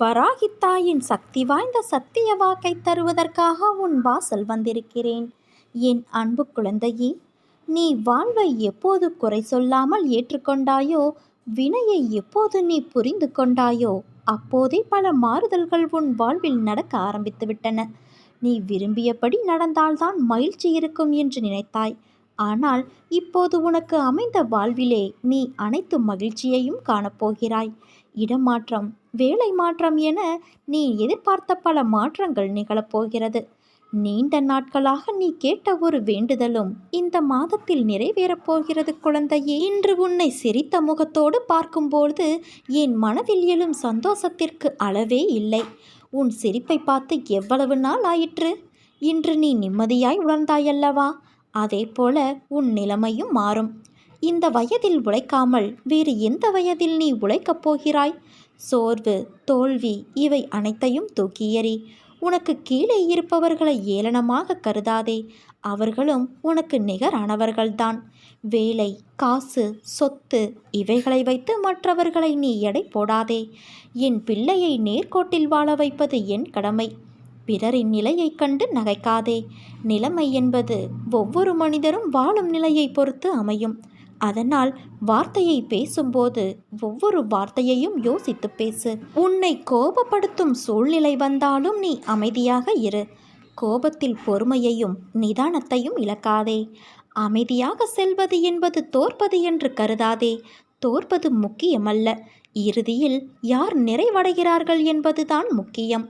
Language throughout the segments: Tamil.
வராகித்தாயின் சக்தி வாய்ந்த சத்திய வாக்கை தருவதற்காக உன் வாசல் வந்திருக்கிறேன். என் அன்பு குழந்தையே நீ வாழ்வை எப்போது குறை சொல்லாமல் ஏற்றுக்கொண்டாயோ வினையை எப்போது நீ புரிந்து கொண்டாயோ அப்போதே பல மாறுதல்கள் உன் வாழ்வில் நடக்க ஆரம்பித்துவிட்டன. நீ விரும்பியபடி நடந்தால்தான் மகிழ்ச்சி இருக்கும் என்று நினைத்தாய். ஆனால் இப்போது உனக்கு அமைந்த வாழ்விலே நீ அனைத்து மகிழ்ச்சியையும் காணப்போகிறாய். இடமாற்றம் வேலை மாற்றம் என நீ எதிர்பார்த்த பல மாற்றங்கள் நிகழப்போகிறது. நீண்ட நாட்களாக நீ கேட்ட ஒரு வேண்டுதலும் இந்த மாதத்தில் நிறைவேறப் போகிறது குழந்தையே. இன்று உன்னை சிரித்த முகத்தோடு பார்க்கும்போது என் மனதில் எழும் சந்தோஷத்திற்கு அளவே இல்லை. உன் சிரிப்பை பார்த்து எவ்வளவு நாள் ஆயிற்று? இன்று நீ நிம்மதியாய் உணர்ந்தாயல்லவா? அதே போல உன் நிலைமையும் மாறும். இந்த வயதில் உழைக்காமல் வேறு எந்த வயதில் நீ உழைக்கப் போகிறாய்? சோர்வு தோல்வி இவை அனைத்தையும் தூக்கி எறி. உனக்கு கீழே இருப்பவர்களை ஏளனமாக கருதாதே. அவர்களும் உனக்கு நிகரானவர்கள்தான். வேலை காசு சொத்து இவைகளை வைத்து மற்றவர்களை நீ எடை போடாதே. என் பிள்ளையை நேர்கோட்டில் வாழ வைப்பது என் கடமை. பிறரின் நிலையைக் கண்டு நகைக்காதே. நிலைமை என்பது ஒவ்வொரு மனிதரும் வாழும் நிலையை பொறுத்து அமையும். அதனால் வார்த்தையை பேசும்போது ஒவ்வொரு வார்த்தையையும் யோசித்து பேசு. உன்னை கோபப்படுத்தும் சூழ்நிலை வந்தாலும் நீ அமைதியாக இரு. கோபத்தில் பொறுமையையும் நிதானத்தையும் இழக்காதே. அமைதியாக செல்வது என்பது தோற்பது என்று கருதாதே. தோற்பது முக்கியமல்ல. இறுதியில் யார் நிறைவடைகிறார்கள் என்பதுதான் முக்கியம்.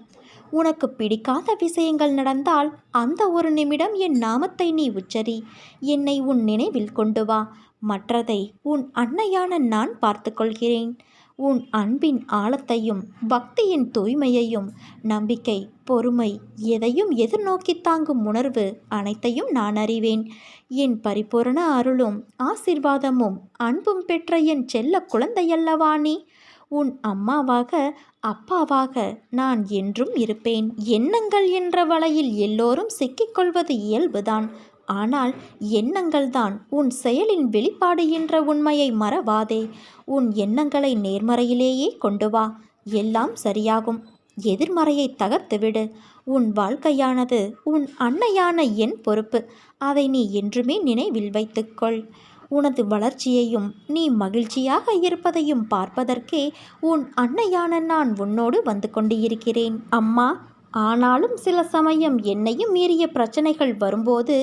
உனக்கு பிடிக்காத விஷயங்கள் நடந்தால் அந்த ஒரு நிமிடம் என் நாமத்தை நீ உச்சரி. என்னை உன் நினைவில் கொண்டு வா. மற்றதை உன் அன்னையான நான் பார்த்துக்கொள்கிறேன். உன் அன்பின் ஆழத்தையும் பக்தியின் தூய்மையையும் நம்பிக்கை பொறுமை எதையும் எதிர்நோக்கி தாங்கும் உணர்வு அனைத்தையும் நான் அறிவேன். என் பரிபூரண அருளும் ஆசிர்வாதமும் அன்பும் பெற்ற என் செல்ல குழந்தையல்லவா நீ? உன் அம்மாவாக அப்பாவாக நான் என்றும் இருப்பேன். எண்ணங்கள் என்ற வலையில் எல்லோரும் சிக்கிக்கொள்வது இயல்புதான். ஆனால் எண்ணங்கள்தான் உன் செயலின் வெளிப்பாடு என்ற உண்மையை மறவாதே. உன் எண்ணங்களை நேர்மறையிலேயே கொண்டு வா. எல்லாம் சரியாகும். எதிர்மறையை தகர்த்துவிடு உன் வாழ்க்கையானது உன் அன்னையான என் பொறுப்பு. அதை நீ என்றுமே நினைவில் வைத்துக்கொள். உனது வளர்ச்சியையும் நீ மகிழ்ச்சியாக இருப்பதையும் பார்ப்பதற்கே உன் அன்னையான நான் உன்னோடு வந்து கொண்டிருக்கிறேன். அம்மா ஆனாலும் சில சமயம் என்னையும் மீறிய பிரச்சனைகள் வரும்போது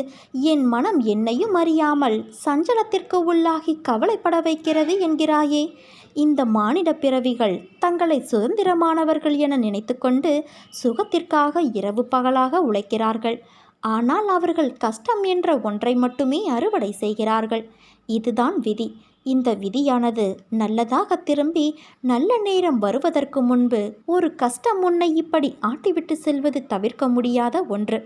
என் மனம் என்னையும் அறியாமல் சஞ்சலத்திற்கு உள்ளாகி கவலைப்பட வைக்கிறது என்கிறாயே. இந்த மானிட பிறவிகள் தங்களை சுதந்திரமானவர்கள் என நினைத்துக்கொண்டு சுகத்திற்காக இரவு பகலாக உழைக்கிறார்கள். ஆனால் அவர்கள் கஷ்டம் என்ற ஒன்றை மட்டுமே அறுவடை செய்கிறார்கள். இதுதான் விதி. இந்த விதியானது நல்லதாக திரும்பி நல்ல நேரம் வருவதற்கு முன்பு ஒரு கஷ்டம் உன்னை இப்படி ஆட்டிவிட்டு செல்வது தவிர்க்க முடியாத ஒன்று.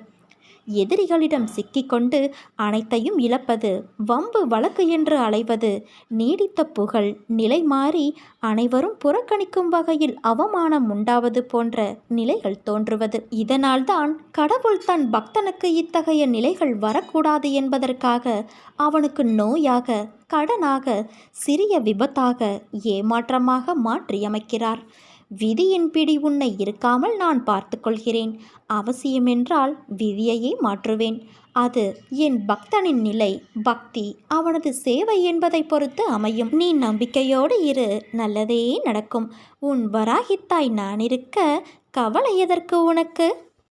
எதிரிகளிடம் சிக்கிக்கொண்டு அனைத்தையும் இழப்பது வம்பு வழக்கு என்று அலைவது நீடித்த புகழ் நிலை மாறி அனைவரும் புறக்கணிக்கும் வகையில் அவமானம் உண்டாவது போன்ற நிலைகள் தோன்றுவது. இதனால்தான் கடவுள் தன் பக்தனுக்கு இத்தகைய நிலைகள் வரக்கூடாது என்பதற்காக அவனுக்கு நோயாக கடனாக சிறிய விபத்தாக ஏமாற்றமாக மாற்றியமைக்கிறார். விதியின் பிடி உன்னை இருக்காமல் நான் பார்த்து கொள்கிறேன் அவசியமென்றால் விதியையே மாற்றுவேன். அது என் பக்தனின் நிலை. பக்தி அவனது சேவை என்பதை பொறுத்து அமையும். நீ நம்பிக்கையோடு இரு. நல்லதே நடக்கும். உன் வராகித்தாய் நான் இருக்க கவலை எதற்கு உனக்கு?